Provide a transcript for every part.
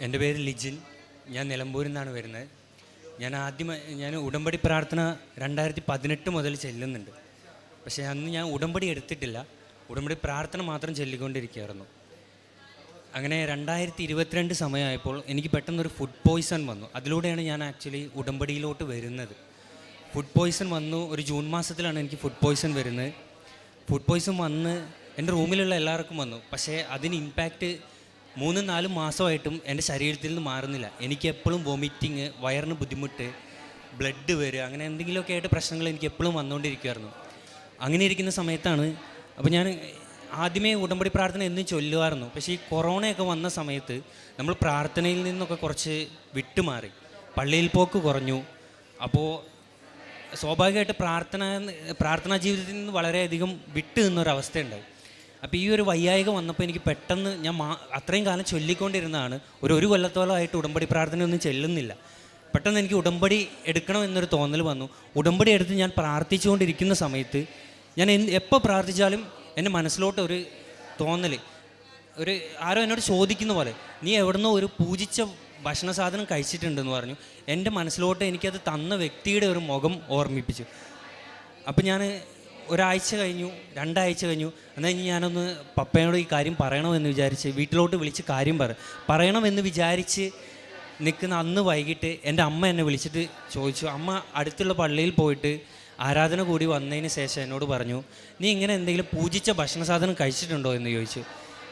എന്റെ പേര് ലിജിൻ. ഞാൻ നിലമ്പൂരിൽ നിന്നാണ് വരുന്നത്. ഞാൻ ആദ്യം ഞാൻ ഉടമ്പടി പ്രാർത്ഥന രണ്ടായിരത്തി പതിനെട്ട് മുതൽ ചെല്ലുന്നുണ്ട്. പക്ഷേ അന്ന് ഞാൻ ഉടമ്പടി എടുത്തിട്ടില്ല. ഉടമ്പടി പ്രാർത്ഥന മാത്രം ചൊല്ലിക്കൊണ്ടിരിക്കുകയായിരുന്നു. അങ്ങനെ രണ്ടായിരത്തി ഇരുപത്തിരണ്ട് സമയമായപ്പോൾ എനിക്ക് പെട്ടെന്നൊരു ഫുഡ് പോയിസൺ വന്നു. അതിലൂടെയാണ് ഞാൻ ആക്ച്വലി ഉടമ്പടിയിലോട്ട് വരുന്നത്. ഫുഡ് പോയിസൺ വന്നു. ഒരു ജൂൺ മാസത്തിലാണ് എനിക്ക് ഫുഡ് പോയിസൺ വരുന്നത്. ഫുഡ് പോയിസൺ വന്ന് എന്റെ റൂമിലുള്ള എല്ലാവർക്കും വന്നു. പക്ഷേ അതിന് ഇമ്പാക്റ്റ് മൂന്നും നാലും മാസമായിട്ടും എന്റെ ശരീരത്തിൽ നിന്ന് മാറുന്നില്ല. എനിക്ക് എപ്പോഴും വൊമിറ്റിങ് വയറിന് ബുദ്ധിമുട്ട് ബ്ലഡ് വരിക അങ്ങനെ എന്തെങ്കിലുമൊക്കെ ആയിട്ട് പ്രശ്നങ്ങൾ എനിക്ക് എപ്പോഴും വന്നുകൊണ്ടിരിക്കുമായിരുന്നു അങ്ങനെ ഇരിക്കുന്ന സമയത്താണ് അപ്പോൾ ഞാൻ ആദ്യമേ ഉടമ്പടി പ്രാർത്ഥന എന്നും ചൊല്ലുമായിരുന്നു പക്ഷേ ഈ കൊറോണയൊക്കെ വന്ന സമയത്ത് നമ്മൾ പ്രാർത്ഥനയിൽ നിന്നൊക്കെ കുറച്ച് വിട്ടുമാറി. പള്ളിയിൽ പോക്ക് കുറഞ്ഞു. അപ്പോൾ സ്വാഭാവികമായിട്ട് പ്രാർത്ഥന പ്രാർത്ഥനാ ജീവിതത്തിൽ നിന്ന് വളരെയധികം വിട്ടു നിന്നൊരവസ്ഥയുണ്ടായി. അപ്പോൾ ഈ ഒരു വയ്യായിക വന്നപ്പോൾ എനിക്ക് പെട്ടെന്ന് ഞാൻ മാ അത്രയും കാലം ചൊല്ലിക്കൊണ്ടിരുന്നതാണ്. ഒരു ഒരു കൊല്ലത്തോളമായിട്ട് ഉടമ്പടി പ്രാർത്ഥനയൊന്നും ചെല്ലുന്നില്ല. പെട്ടെന്ന് എനിക്ക് ഉടമ്പടി എടുക്കണം എന്നൊരു തോന്നൽ വന്നു. ഉടമ്പടി എടുത്ത് ഞാൻ പ്രാർത്ഥിച്ചുകൊണ്ടിരിക്കുന്ന സമയത്ത് ഞാൻ എപ്പോൾ പ്രാർത്ഥിച്ചാലും എന്റെ മനസ്സിലോട്ട് ഒരു തോന്നൽ ഒരു ആരോ എന്നോട് ചോദിക്കുന്ന പോലെ നീ എവിടുന്നോ ഒരു പൂജിച്ച ഭക്ഷണ സാധനം കഴിച്ചിട്ടുണ്ടെന്ന് പറഞ്ഞു. എന്റെ മനസ്സിലോട്ട് എനിക്കത് തന്ന വ്യക്തിയുടെ ഒരു മുഖം ഓർമ്മിപ്പിച്ചു. അപ്പം ഞാൻ ഒരാഴ്ച കഴിഞ്ഞു രണ്ടാഴ്ച കഴിഞ്ഞു. എന്നാൽ ഇനി ഞാനൊന്ന് പപ്പയോട് ഈ കാര്യം പറയണമെന്ന് വിചാരിച്ച് വീട്ടിലോട്ട് വിളിച്ച് കാര്യം പറ പറയണമെന്ന് വിചാരിച്ച് നിൽക്കുന്ന അന്ന് വൈകിട്ട് എന്റെ അമ്മ എന്നെ വിളിച്ചിട്ട് ചോദിച്ചു. അമ്മ അടുത്തുള്ള പള്ളിയിൽ പോയിട്ട് ആരാധന കൂടി വന്നതിന് ശേഷം എന്നോട് പറഞ്ഞു നീ ഇങ്ങനെ എന്തെങ്കിലും പൂജിച്ച ഭക്ഷണ സാധനം കഴിച്ചിട്ടുണ്ടോ? എന്ന് ചോദിച്ചു.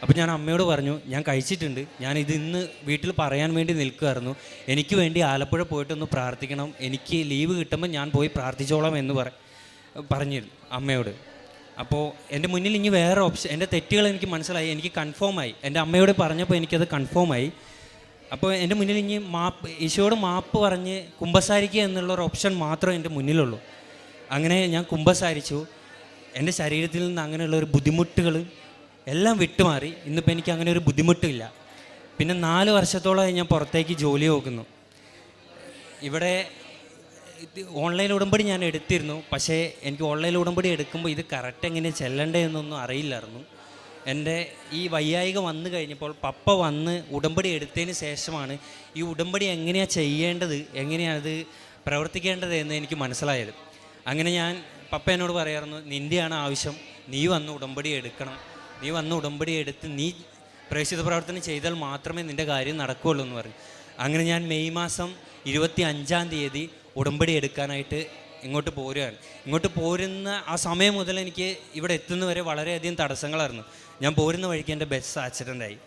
അപ്പോൾ ഞാൻ അമ്മയോട് പറഞ്ഞു ഞാൻ കഴിച്ചിട്ടുണ്ട്. ഞാൻ ഇത് ഇന്ന് വീട്ടിൽ പറയാൻ വേണ്ടി നിൽക്കുമായിരുന്നു എനിക്ക് വേണ്ടി ആലപ്പുഴ പോയിട്ടൊന്ന് പ്രാർത്ഥിക്കണം. എനിക്ക് ലീവ് കിട്ടുമ്പോൾ ഞാൻ പോയി പ്രാർത്ഥിച്ചോളാം എന്ന് പറ പറഞ്ഞിരുന്നു അമ്മയോട്. അപ്പോൾ എന്റെ മുന്നിൽ ഇനി വേറെ ഓപ്ഷൻ എന്റെ തെറ്റുകൾ എനിക്ക് മനസ്സിലായി എനിക്ക് കൺഫേം ആയി. എന്റെ അമ്മയോട് പറഞ്ഞപ്പോൾ എനിക്കത് കൺഫേം ആയി. അപ്പോൾ എന്റെ മുന്നിൽ ഇനി മാപ്പ് ഈശോയോട് മാപ്പ് പറഞ്ഞ് കുമ്പസാരിക്കുക എന്നുള്ള ഒരു ഓപ്ഷൻ മാത്രമേ എന്റെ മുന്നിലുള്ളൂ. അങ്ങനെ ഞാൻ കുമ്പസാരിച്ചു. എന്റെ ശരീരത്തിൽ നിന്ന് അങ്ങനെയുള്ള ഒരു ബുദ്ധിമുട്ടുകൾ എല്ലാം വിട്ടുമാറി. ഇന്നിപ്പോൾ എനിക്ക് അങ്ങനെ ഒരു ബുദ്ധിമുട്ടില്ല. പിന്നെ നാല് വർഷത്തോളമായി ഞാൻ പുറത്തേക്ക് ജോലി നോക്കുന്നു. ഇവിടെ ഇത് ഓൺലൈൻ ഉടമ്പടി ഞാൻ എടുത്തിരുന്നു. പക്ഷേ എനിക്ക് ഓൺലൈൻ ഉടമ്പടി എടുക്കുമ്പോൾ ഇത് കറക്റ്റ് എങ്ങനെ ചെല്ലണ്ടേ എന്നൊന്നും അറിയില്ലായിരുന്നു. എന്റെ ഈ വയ്യായിക വന്നു കഴിഞ്ഞപ്പോൾ പപ്പ വന്ന് ഉടമ്പടി എടുത്തതിന് ശേഷമാണ് ഈ ഉടമ്പടി എങ്ങനെയാണ് ചെയ്യേണ്ടത് എങ്ങനെയാണ് അത് പ്രവർത്തിക്കേണ്ടത് എന്ന് എനിക്ക് മനസ്സിലായത്. അങ്ങനെ ഞാൻ പപ്പ എന്നോട് പറയായിരുന്നു നിന്റെയാണ് ആവശ്യം. നീ വന്ന് ഉടമ്പടി എടുക്കണം. നീ വന്ന് ഉടമ്പടി എടുത്ത് നീ പ്രേക്ഷിത പ്രവർത്തനം ചെയ്താൽ മാത്രമേ നിന്റെ കാര്യം നടക്കുകയുള്ളൂ എന്ന് പറഞ്ഞു. അങ്ങനെ ഞാൻ മെയ് മാസം ഇരുപത്തി അഞ്ചാം തീയതി ഉടമ്പടി എടുക്കാനായിട്ട് ഇങ്ങോട്ട് പോരുകയാണ്. ഇങ്ങോട്ട് പോരുന്ന ആ സമയം മുതൽ എനിക്ക് ഇവിടെ എത്തുന്നവരെ വളരെയധികം തടസ്സങ്ങളായിരുന്നു. ഞാൻ പോരുന്ന വഴിക്ക് എന്റെ ബസ് ആക്സിഡന്റ് ആയി.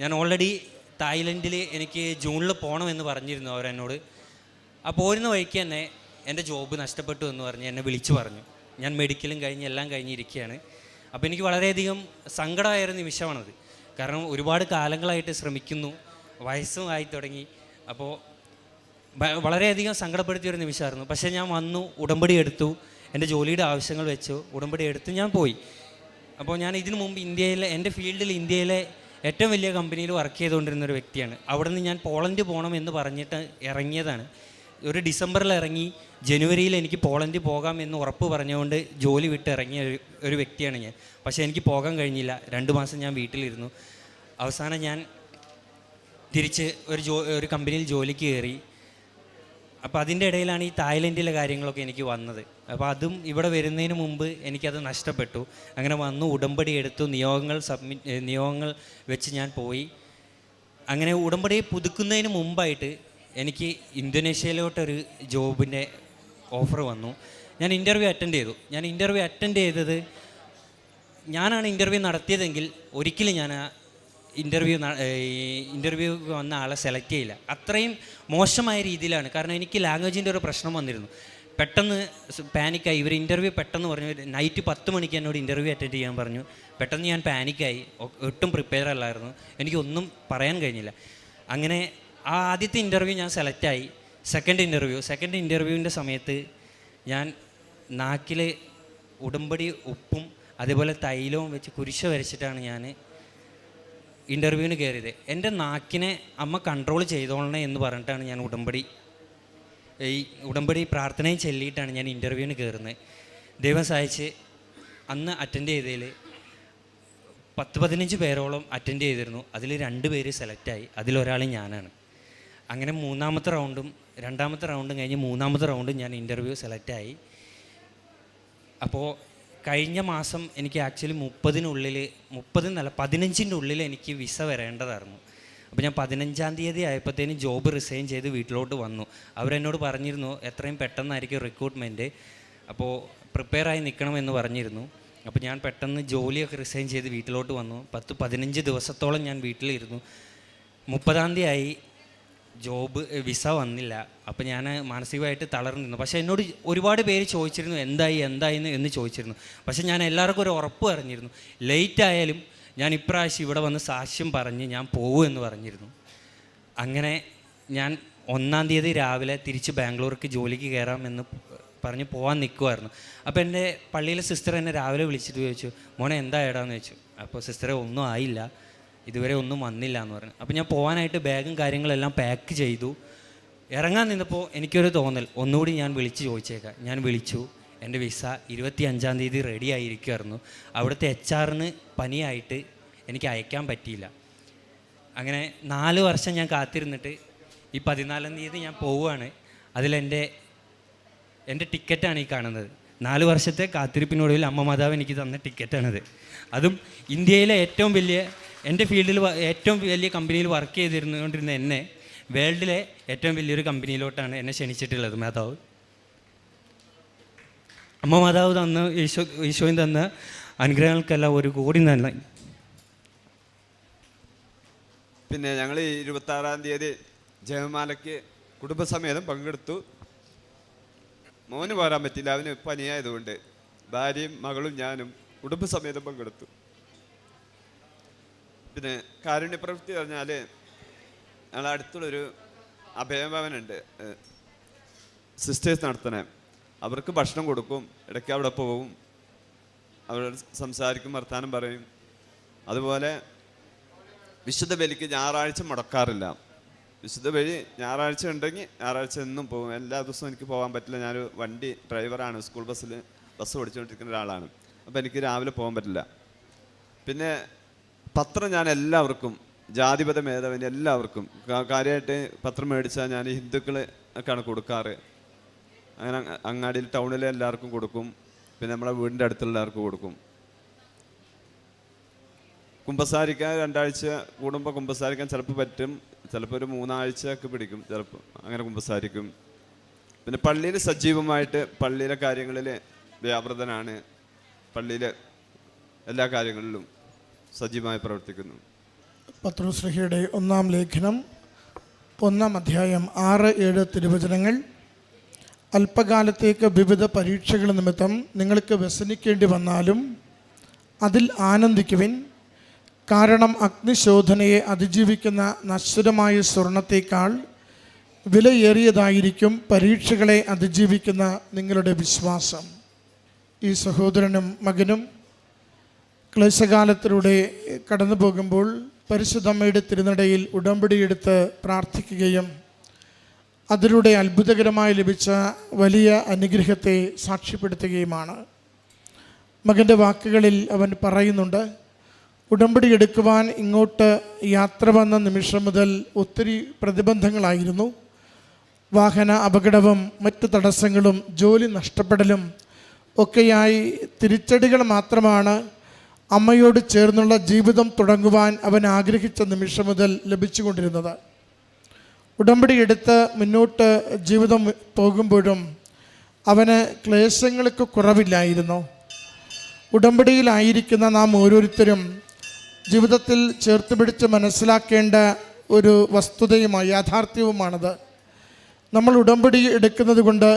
ഞാൻ ഓൾറെഡി തായ്ലൻഡിൽ എനിക്ക് ജൂണിൽ പോകണമെന്ന് പറഞ്ഞിരുന്നു അവരെന്നോട്. ആ പോരുന്ന വഴിക്ക് തന്നെ എന്റെ ജോബ് നഷ്ടപ്പെട്ടു എന്ന് പറഞ്ഞ് എന്നെ വിളിച്ചു പറഞ്ഞു. ഞാൻ മെഡിക്കലും കഴിഞ്ഞ് എല്ലാം കഴിഞ്ഞിരിക്കുകയാണ് അപ്പോൾ എനിക്ക് വളരെയധികം സങ്കടമായ ഒരു നിമിഷമാണത്. കാരണം ഒരുപാട് കാലങ്ങളായിട്ട് ശ്രമിക്കുന്നു. വയസ്സും ആയി തുടങ്ങി. അപ്പോൾ വളരെയധികം സങ്കടപ്പെടുത്തിയ ഒരു നിമിഷമായിരുന്നു. പക്ഷേ ഞാൻ വന്നു ഉടമ്പടി എടുത്തു എന്റെ ജോലിയുടെ ആവശ്യങ്ങൾ വെച്ചു ഉടമ്പടി എടുത്ത് ഞാൻ പോയി. അപ്പോൾ ഞാൻ ഇതിനു മുമ്പ് ഇന്ത്യയിലെ എന്റെ ഫീൽഡിൽ ഇന്ത്യയിലെ ഏറ്റവും വലിയ കമ്പനിയിൽ വർക്ക് ചെയ്തുകൊണ്ടിരുന്ന ഒരു വ്യക്തിയാണ്. അവിടെ നിന്ന് ഞാൻ പോളണ്ട് പോകണം എന്ന് പറഞ്ഞിട്ട് ഇറങ്ങിയതാണ്. ഒരു ഡിസംബറിൽ ഇറങ്ങി ജനുവരിയിൽ എനിക്ക് പോളണ്ട് പോകാം എന്ന് ഉറപ്പ് പറഞ്ഞുകൊണ്ട് ജോലി വിട്ട് ഇറങ്ങിയ ഒരു ഒരു വ്യക്തിയാണ് ഞാൻ. പക്ഷേ എനിക്ക് പോകാൻ കഴിഞ്ഞില്ല. രണ്ട് മാസം ഞാൻ വീട്ടിലിരുന്നു. അവസാനം ഞാൻ തിരിച്ച് ഒരു ജോ ഒരു കമ്പനിയിൽ ജോലിക്ക് കയറി. അപ്പോൾ അതിന്റെ ഇടയിലാണ് ഈ തായ്ലൻഡിലെ കാര്യങ്ങളൊക്കെ എനിക്ക് വന്നത്. അപ്പോൾ അതും ഇവിടെ വരുന്നതിന് മുമ്പ് എനിക്കത് നഷ്ടപ്പെട്ടു. അങ്ങനെ വന്നു ഉടമ്പടി എടുത്തു നിയോഗങ്ങൾ സബ്മിറ്റ് നിയോഗങ്ങൾ വെച്ച് ഞാൻ പോയി. അങ്ങനെ ഉടമ്പടി പുതുക്കുന്നതിന് മുമ്പായിട്ട് എനിക്ക് ഇന്തോനേഷ്യയിലോട്ടൊരു ജോബിന്റെ ഓഫർ വന്നു. ഞാൻ ഇന്റർവ്യൂ അറ്റൻഡ് ചെയ്തു. ഞാൻ ഇന്റർവ്യൂ അറ്റൻഡ് ചെയ്തത് ഞാനാണ് ഇന്റർവ്യൂ നടത്തിയതെങ്കിൽ ഒരിക്കലും ഞാൻ ഇന്റർവ്യൂ ഇന്റർവ്യൂ വന്ന ആളെ സെലക്ട് ചെയ്യില്ല. അത്രയും മോശമായ രീതിയിലാണ്. കാരണം എനിക്ക് ലാംഗ്വേജിന്റെ ഒരു പ്രശ്നം വന്നിരുന്നു. പെട്ടെന്ന് പാനിക്കായി ഇവർ ഇന്റർവ്യൂ പെട്ടെന്ന് പറഞ്ഞു. നൈറ്റ് പത്ത് മണിക്ക് എന്നോട് ഇന്റർവ്യൂ അറ്റൻഡ് ചെയ്യാൻ പറഞ്ഞു. പെട്ടെന്ന് ഞാൻ പാനിക്കായി ഒട്ടും പ്രിപ്പയർ അല്ലായിരുന്നു. എനിക്കൊന്നും പറയാൻ കഴിഞ്ഞില്ല. അങ്ങനെ ആ ആദ്യത്തെ ഇന്റർവ്യൂ ഞാൻ സെലക്റ്റായി സെക്കൻഡ് ഇന്റർവ്യൂ സെക്കൻഡ് ഇന്റർവ്യൂവിന്റെ സമയത്ത് ഞാൻ നാക്കിൽ ഉടമ്പടി ഉപ്പും അതേപോലെ തൈലവും വെച്ച് കുരിശ് വരച്ചിട്ടാണ് ഞാൻ ഇന്റർവ്യൂവിന് കയറിയത് എന്റെ നാക്കിനെ അമ്മ കൺട്രോൾ ചെയ്തോളണേ എന്ന് പറഞ്ഞിട്ടാണ് ഞാൻ ഉടമ്പടി ഈ ഉടമ്പടി പ്രാർത്ഥനയും ചൊല്ലിയിട്ടാണ് ഞാൻ ഇന്റർവ്യൂവിന് കയറുന്നത് ദൈവം സഹായിച്ച് അന്ന് അറ്റൻഡ് ചെയ്തതിൽ പത്ത് പതിനഞ്ച് പേരോളം അറ്റൻഡ് ചെയ്തിരുന്നു. അതിൽ രണ്ട് പേര് സെലക്റ്റായി അതിലൊരാൾ ഞാനാണ്. അങ്ങനെ മൂന്നാമത്തെ റൗണ്ടും രണ്ടാമത്തെ റൗണ്ടും കഴിഞ്ഞ് മൂന്നാമത്തെ റൗണ്ടും ഞാൻ ഇന്റർവ്യൂ സെലക്റ്റായി അപ്പോൾ കഴിഞ്ഞ മാസം എനിക്ക് ആക്ച്വലി മുപ്പതിനുള്ളിൽ മുപ്പതിനല്ല പതിനഞ്ചിന്റെ ഉള്ളിൽ എനിക്ക് വിസ വരേണ്ടതായിരുന്നു. അപ്പോൾ ഞാൻ പതിനഞ്ചാം തീയതി ആയപ്പോഴത്തേനും ജോബ് റിസൈൻ ചെയ്ത് വീട്ടിലോട്ട് വന്നു. അവരെന്നോട് പറഞ്ഞിരുന്നു എത്രയും പെട്ടെന്നായിരിക്കും റിക്രൂട്ട്മെന്റ് അപ്പോൾ പ്രിപ്പയർ ആയി നിൽക്കണമെന്ന് പറഞ്ഞിരുന്നു. അപ്പോൾ ഞാൻ പെട്ടെന്ന് ജോലിയൊക്കെ റിസൈൻ ചെയ്ത് വീട്ടിലോട്ട് വന്നു. പത്ത് പതിനഞ്ച് ദിവസത്തോളം ഞാൻ വീട്ടിലിരുന്നു. മുപ്പതാം തീയതി ആയി ജോബ് വിസ വന്നില്ല. അപ്പോൾ ഞാൻ മാനസികമായിട്ട് തളർന്നിരുന്നു. പക്ഷേ എന്നോട് ഒരുപാട് പേര് ചോദിച്ചിരുന്നു എന്തായി എന്തായി എന്ന് ചോദിച്ചിരുന്നു. പക്ഷേ ഞാൻ എല്ലാവർക്കും ഒരു ഉറപ്പ് പറഞ്ഞിരുന്നു. ലേറ്റ് ആയാലും ഞാൻ ഇപ്രാവശ്യം ഇവിടെ വന്ന് സാക്ഷ്യം പറഞ്ഞ് ഞാൻ പോകും എന്ന് പറഞ്ഞിരുന്നു. അങ്ങനെ ഞാൻ ഒന്നാം തീയതി രാവിലെ തിരിച്ച് ബാംഗ്ലൂർക്ക് ജോലിക്ക് കയറാമെന്ന് പറഞ്ഞ് പോകാൻ നിൽക്കുമായിരുന്നു അപ്പോൾ എന്റെ പള്ളിയിലെ സിസ്റ്റർ എന്നെ രാവിലെ വിളിച്ചിട്ട് ചോദിച്ചു മോനെ എന്താ ഏടാന്ന് ചോദിച്ചു. അപ്പോൾ സിസ്റ്ററെ ഒന്നും ആയില്ല. ഇതുവരെ ഒന്നും വന്നില്ല എന്ന് പറഞ്ഞു. അപ്പോൾ ഞാൻ പോകാനായിട്ട് ബാഗും കാര്യങ്ങളെല്ലാം പാക്ക് ചെയ്തു. ഇറങ്ങാൻ നിന്നപ്പോൾ എനിക്കൊരു തോന്നൽ. ഒന്നുകൂടി ഞാൻ വിളിച്ച് ചോദിച്ചേക്കാം. ഞാൻ വിളിച്ചു. എന്റെ വിസ ഇരുപത്തി അഞ്ചാം തീയതി റെഡി ആയിരിക്കുമായിരുന്നു അവിടുത്തെ എച്ച് ആറിന് പനിയായിട്ട് എനിക്ക് അയക്കാൻ പറ്റിയില്ല. അങ്ങനെ നാല് വർഷം ഞാൻ കാത്തിരുന്നിട്ട് ഈ പതിനാലാം തീയതി ഞാൻ പോവുകയാണ്. അതിലെന്റെ എന്റെ ടിക്കറ്റാണ് ഈ കാണുന്നത്. നാല് വർഷത്തെ കാത്തിരിപ്പിനൊടുവിൽ അമ്മ മാതാവ് എനിക്ക് തന്ന ടിക്കറ്റാണിത് അതും ഇന്ത്യയിലെ ഏറ്റവും വലിയ എന്റെ ഫീൽഡിൽ ഏറ്റവും വലിയ കമ്പനിയിൽ വർക്ക് ചെയ്തിരുന്നുകൊണ്ടിരുന്ന എന്നെ വേൾഡിലെ ഏറ്റവും വലിയൊരു കമ്പനിയിലോട്ടാണ് എന്നെ ക്ഷണിച്ചിട്ടുള്ളത് മാതാവ്. അമ്മ മാതാവ് തന്ന ഈശോ ഈശോയും തന്ന അനുഗ്രഹങ്ങൾക്കെല്ലാം ഒരു കോടി നന്ദി. പിന്നെ ഞങ്ങൾ ഇരുപത്തി ആറാം തീയതി ജയമാലയ്ക്ക് കുടുംബസമേതം പങ്കെടുത്തു. മോന് പോരാൻ പറ്റില്ല അവന് പനിയായതുകൊണ്ട് ഭാര്യയും മകളും ഞാനും കുടുംബസമേതം പങ്കെടുത്തു. പിന്നെ കാരുണ്യപ്രവൃത്തി പറഞ്ഞാൽ ഞങ്ങളെ അടുത്തുള്ളൊരു അഭയഭവനുണ്ട്. സിസ്റ്റേഴ്സ് നടത്തണേ അവർക്ക് ഭക്ഷണം കൊടുക്കും ഇടയ്ക്ക് അവിടെ പോകും. അവരോട് സംസാരിക്കും വർത്താനം പറയും. അതുപോലെ വിശുദ്ധ ബലിക്ക് ഞായറാഴ്ച മുടക്കാറില്ല. വിശുദ്ധ ബലി ഞായറാഴ്ച ഉണ്ടെങ്കിൽ ഞായറാഴ്ച എന്നും പോകും. എല്ലാ ദിവസവും എനിക്ക് പോകാൻ പറ്റില്ല. ഞാനൊരു വണ്ടി ഡ്രൈവറാണ്. സ്കൂൾ ബസ്സിൽ ബസ് ഓടിച്ചുകൊണ്ടിരിക്കുന്ന ഒരാളാണ്. അപ്പോൾ എനിക്ക് രാവിലെ പോകാൻ പറ്റില്ല. പിന്നെ പത്രം ഞാൻ എല്ലാവർക്കും ജാതിപത മേധാവിന് എല്ലാവർക്കും കാര്യമായിട്ട് പത്രം മേടിച്ചാൽ ഞാൻ ഹിന്ദുക്കൾ ഒക്കെയാണ് കൊടുക്കാറ്. അങ്ങനെ അങ്ങാടിയിൽ ടൗണിലെ എല്ലാവർക്കും കൊടുക്കും പിന്നെ നമ്മളെ വീടിന്റെ അടുത്തുള്ള എല്ലാവർക്കും കൊടുക്കും. കുമ്പസാരിക്കാൻ രണ്ടാഴ്ച കൂടുമ്പോൾ കുമ്പസാരിക്കാൻ ചിലപ്പോൾ പറ്റും ചിലപ്പോൾ ഒരു മൂന്നാഴ്ച ഒക്കെ പിടിക്കും ചിലപ്പോൾ അങ്ങനെ കുമ്പസാരിക്കും. പിന്നെ പള്ളിയിൽ സജീവമായിട്ട് പള്ളിയിലെ കാര്യങ്ങളിൽ വ്യാപൃതനാണ്. പള്ളിയിലെ എല്ലാ കാര്യങ്ങളിലും. സജീവമായി പ്രവർത്തിക്കുന്നു. പത്രോസ്ലിഹയുടെ ഒന്നാം ലേഖനം ഒന്നാം അധ്യായം ആറ് ഏഴ് തിരുവചനങ്ങൾ. അല്പകാലത്തേക്ക് വിവിധ പരീക്ഷകൾ നിമിത്തം നിങ്ങൾക്ക് വ്യസനിക്കേണ്ടി വന്നാലും അതിൽ ആനന്ദിക്കുവിൻ. കാരണം അഗ്നിശോധനയെ അതിജീവിക്കുന്ന നശ്വരമായ സ്വർണത്തേക്കാൾ വിലയേറിയതായിരിക്കും പരീക്ഷകളെ അതിജീവിക്കുന്ന നിങ്ങളുടെ വിശ്വാസം. ഈ സഹോദരനും മകനും ക്ലേശകാലത്തിലൂടെ കടന്നു പോകുമ്പോൾ പരിശുദ്ധമ്മയുടെ തിരുനടയിൽ ഉടമ്പടിയെടുത്ത് പ്രാർത്ഥിക്കുകയും അതിലൂടെ അത്ഭുതകരമായി ലഭിച്ച വലിയ അനുഗ്രഹത്തെ സാക്ഷ്യപ്പെടുത്തുകയുമാണ്. മകന്റെ വാക്കുകളിൽ അവൻ പറയുന്നുണ്ട് ഉടമ്പടി എടുക്കുവാൻ ഇങ്ങോട്ട് യാത്ര വന്ന നിമിഷം മുതൽ ഒത്തിരി പ്രതിബന്ധങ്ങളായിരുന്നു. വാഹന അപകടവും മറ്റു തടസ്സങ്ങളും ജോലി നഷ്ടപ്പെടലും ഒക്കെയായി തിരിച്ചടികൾ മാത്രമാണ്. അമ്മയോട് ചേർന്നുള്ള ജീവിതം തുടങ്ങുവാൻ അവൻ ആഗ്രഹിച്ച നിമിഷം മുതൽ ലഭിച്ചുകൊണ്ടിരുന്നത്. ഉടമ്പടി എടുത്ത് മുന്നോട്ട് ജീവിതം പോകുമ്പോഴും അവന് ക്ലേശങ്ങൾക്ക് കുറവില്ലായിരുന്നു. ഉടമ്പടിയിലായിരിക്കുന്ന നാം ഓരോരുത്തരും ജീവിതത്തിൽ ചേർത്ത് പിടിച്ച് മനസ്സിലാക്കേണ്ട ഒരു വസ്തുതയുമായി യാഥാർത്ഥ്യവുമാണത്. നമ്മൾ ഉടമ്പടി എടുക്കുന്നത് കൊണ്ട്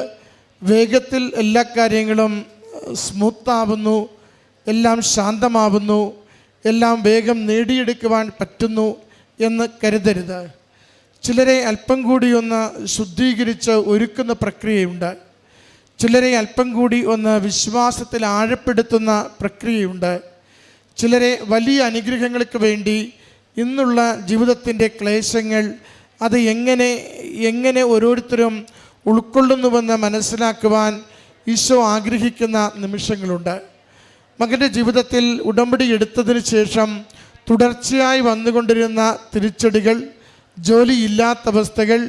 വേഗത്തിൽ എല്ലാ കാര്യങ്ങളും സ്മൂത്താവുന്നു എല്ലാം ശാന്തമാവുന്നു എല്ലാം വേഗം നേടിയെടുക്കുവാൻ പറ്റുന്നു എന്ന് കരുതരുത്. ചിലരെ അല്പം കൂടി ഒന്ന് ശുദ്ധീകരിച്ച് ഒരുക്കുന്ന പ്രക്രിയയുണ്ട്. ചിലരെ അല്പം കൂടി ഒന്ന് വിശ്വാസത്തിൽ ആഴപ്പെടുത്തുന്ന പ്രക്രിയയുണ്ട്. ചിലരെ വലിയ അനുഗ്രഹങ്ങൾക്ക് വേണ്ടി ഇന്നുള്ള ജീവിതത്തിന്റെ ക്ലേശങ്ങൾ അത് എങ്ങനെ എങ്ങനെ ഓരോരുത്തരും ഉൾക്കൊള്ളുന്നുവെന്ന് മനസ്സിലാക്കുവാൻ ഈശോ ആഗ്രഹിക്കുന്ന നിമിഷങ്ങളുണ്ട്. മകന്റെ ജീവിതത്തിൽ ഉടമ്പടി എടുത്തതിന് ശേഷം തുടർച്ചയായി വന്നുകൊണ്ടിരുന്ന തിരിച്ചടികൾ ജോലിയില്ലാത്ത അവസ്ഥകൾ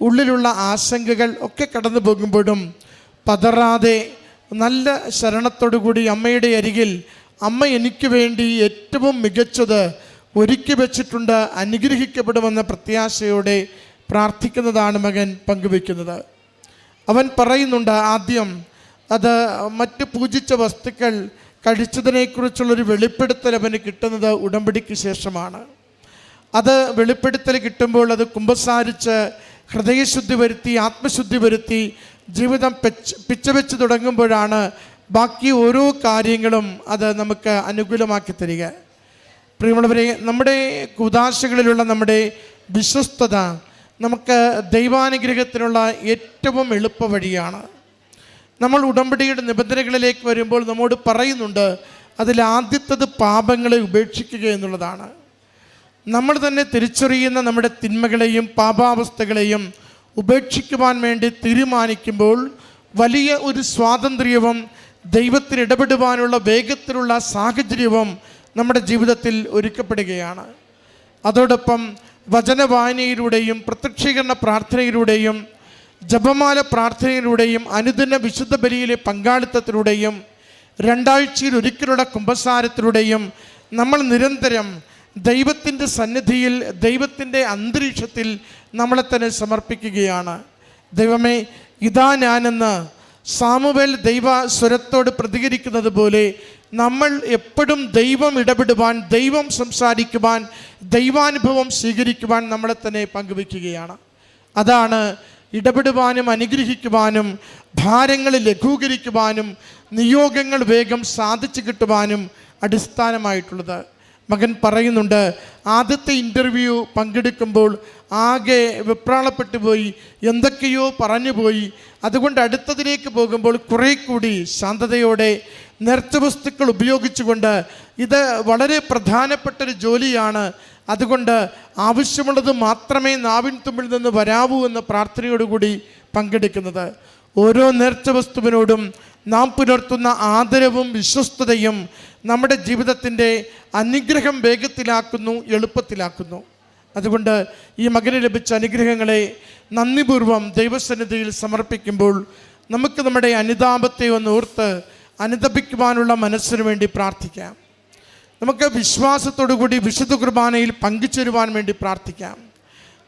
ഉള്ളിലുള്ള ആശങ്കകൾ ഒക്കെ കടന്നു പോകുമ്പോഴും പതറാതെ നല്ല ശരണത്തോടുകൂടി അമ്മയുടെ അരികിൽ അമ്മ എനിക്ക് വേണ്ടി ഏറ്റവും മികച്ചത് ഒരുക്കി വെച്ചിട്ടുണ്ട് അനുഗ്രഹിക്കപ്പെടുമെന്ന പ്രത്യാശയോടെ പ്രാർത്ഥിക്കുന്നതാണ് മകൻ പങ്കുവെക്കുന്നത് അവൻ പറയുന്നുണ്ട് ആദ്യം അത് മറ്റ് പൂജിച്ച വസ്തുക്കൾ കഴിച്ചതിനെക്കുറിച്ചുള്ളൊരു വെളിപ്പെടുത്തൽ അവന് കിട്ടുന്നത് ഉടമ്പടിക്ക് ശേഷമാണ്. അത് വെളിപ്പെടുത്തൽ കിട്ടുമ്പോൾ അത് കുമ്പസാരിച്ച് ഹൃദയശുദ്ധി വരുത്തി ആത്മശുദ്ധി വരുത്തി ജീവിതം പെച്ച് പിച്ചവെച്ച് തുടങ്ങുമ്പോഴാണ് ബാക്കി ഓരോ കാര്യങ്ങളും അത് നമുക്ക് അനുകൂലമാക്കി തരിക. പ്രിയമുള്ളവരെ നമ്മുടെ കുതാശകളിലുള്ള നമ്മുടെ വിശ്വസ്തത നമുക്ക് ദൈവാനുഗ്രഹത്തിനുള്ള ഏറ്റവും എളുപ്പ വഴിയാണ് നമ്മൾ ഉടമ്പടിയുടെ നിബന്ധനകളിലേക്ക് വരുമ്പോൾ നമ്മോട് പറയുന്നുണ്ട് അതിൽ ആദ്യത്തത് പാപങ്ങളെ ഉപേക്ഷിക്കുക എന്നുള്ളതാണ്. നമ്മൾ തന്നെ തിരിച്ചറിയുന്ന നമ്മുടെ തിന്മകളെയും പാപാവസ്ഥകളെയും ഉപേക്ഷിക്കുവാൻ വേണ്ടി തീരുമാനിക്കുമ്പോൾ വലിയ ഒരു സ്വാതന്ത്ര്യവും ദൈവത്തിന് ഇടപെടുവാനുള്ള വേഗത്തിലുള്ള സാഹചര്യവും നമ്മുടെ ജീവിതത്തിൽ ഒരുക്കപ്പെടുകയാണ്. അതോടൊപ്പം വചനവായനയിലൂടെയും പ്രത്യക്ഷീകരണ പ്രാർത്ഥനയിലൂടെയും ജപമാല പ്രാർത്ഥനയിലൂടെയും അനുദിന വിശുദ്ധ ബലിയിലെ പങ്കാളിത്തത്തിലൂടെയും രണ്ടാഴ്ചയിൽ ഒരിക്കലുള്ള കുംഭസാരത്തിലൂടെയും നമ്മൾ നിരന്തരം ദൈവത്തിന്റെ സന്നിധിയിൽ ദൈവത്തിന്റെ അന്തരീക്ഷത്തിൽ നമ്മളെ തന്നെ സമർപ്പിക്കുകയാണ്. ദൈവമേ ഇതാ ഞാനെന്ന് സാമുവേൽ ദൈവ സ്വരത്തോട് പ്രതികരിക്കുന്നത് പോലെ നമ്മൾ എപ്പോഴും ദൈവം ഇടപെടുവാൻ ദൈവം സംസാരിക്കുവാൻ ദൈവാനുഭവം സ്വീകരിക്കുവാൻ നമ്മളെ തന്നെ പങ്കുവയ്ക്കുകയാണ്. അതാണ് ഇടപെടുവാനും അനുഗ്രഹിക്കുവാനും ഭാരങ്ങൾ ലഘൂകരിക്കുവാനും നിയോഗങ്ങൾ വേഗം സാധിച്ചു കിട്ടുവാനും അടിസ്ഥാനമായിട്ടുള്ളത്. മകൻ പറയുന്നുണ്ട് ആദ്യത്തെ ഇന്റർവ്യൂ പങ്കെടുക്കുമ്പോൾ ആകെ വെപ്രാളപ്പെട്ടു പോയി എന്തൊക്കെയോ പറഞ്ഞു പോയി. അതുകൊണ്ട് അടുത്തതിലേക്ക് പോകുമ്പോൾ കുറേ കൂടി ശാന്തതയോടെ നേർച്ച വസ്തുക്കൾ ഉപയോഗിച്ചുകൊണ്ട് ഇത് വളരെ പ്രധാനപ്പെട്ടൊരു ജോലിയാണ്. അതുകൊണ്ട് ആവശ്യമുള്ളത് മാത്രമേ നാവിൻ തുമ്പിൽ നിന്ന് വരാവൂ എന്ന പ്രാർത്ഥനയോടുകൂടി പങ്കെടുക്കുന്നത്. ഓരോ നേർച്ച വസ്തുവിനോടും നാം പുലർത്തുന്ന ആദരവും വിശ്വസ്തതയും നമ്മുടെ ജീവിതത്തിന്റെ അനുഗ്രഹം വേഗത്തിലാക്കുന്നു എളുപ്പത്തിലാക്കുന്നു. അതുകൊണ്ട് ഈ മകന് ലഭിച്ച അനുഗ്രഹങ്ങളെ നന്ദിപൂർവം ദൈവസന്നിധിയിൽ സമർപ്പിക്കുമ്പോൾ നമുക്ക് നമ്മുടെ അനുതാപത്തെ ഒന്ന് ഓർത്ത് അനുതപിക്കുവാനുള്ള മനസ്സിന് വേണ്ടി പ്രാർത്ഥിക്കാം. നമുക്ക് വിശ്വാസത്തോടു കൂടി വിശുദ്ധ കുർബാനയിൽ പങ്കുചേരുവാൻ വേണ്ടി പ്രാർത്ഥിക്കാം.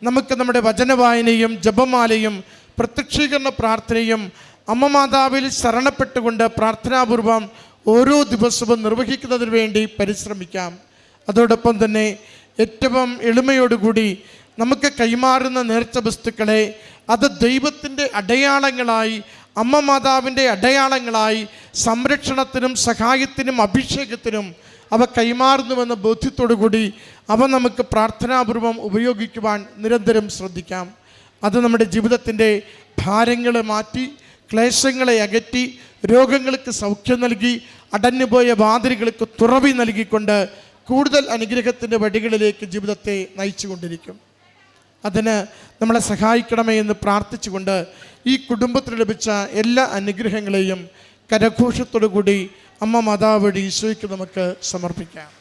നമുക്ക് നമ്മുടെ വചനവായനയും ജപമാലയും പ്രത്യക്ഷീകരണ പ്രാർത്ഥനയും അമ്മ മാതാവിൽ ശരണപ്പെട്ടുകൊണ്ട് പ്രാർത്ഥനാപൂർവം ഓരോ ദിവസവും നിർവഹിക്കുന്നതിന് വേണ്ടി പരിശ്രമിക്കാം. അതോടൊപ്പം തന്നെ ഏറ്റവും എളിമയോടുകൂടി നമുക്ക് കൈമാറുന്ന നേർച്ച വസ്തുക്കളെ അത് ദൈവത്തിന്റെ അടയാളങ്ങളായി അമ്മ മാതാവിന്റെ അടയാളങ്ങളായി സംരക്ഷണത്തിനും സഹായത്തിനും അഭിഷേകത്തിനും അവ കൈമാറുന്നുവെന്ന ബോധ്യത്തോടു കൂടി അവ നമുക്ക് പ്രാർത്ഥനാപൂർവം ഉപയോഗിക്കുവാൻ നിരന്തരം ശ്രദ്ധിക്കാം. അത് നമ്മുടെ ജീവിതത്തിന്റെ ഭാരങ്ങളെ മാറ്റി ക്ലേശങ്ങളെ അകറ്റി രോഗങ്ങൾക്ക് സൗഖ്യം നൽകി അടഞ്ഞുപോയ വാതിലുകൾക്ക് തുറവി നൽകിക്കൊണ്ട് കൂടുതൽ അനുഗ്രഹത്തിന്റെ വഴികളിലേക്ക് ജീവിതത്തെ നയിച്ചുകൊണ്ടിരിക്കും. അതിന് നമ്മളെ സഹായിക്കണമേ എന്ന് പ്രാർത്ഥിച്ചുകൊണ്ട് ഈ കുടുംബത്തിന് ലഭിച്ച എല്ലാ അനുഗ്രഹങ്ങളെയും കരഘോഷത്തോടു കൂടി അമ്മ മാതാവ് വഴി ഈശോയ്ക്ക് നമുക്ക് സമർപ്പിക്കാം.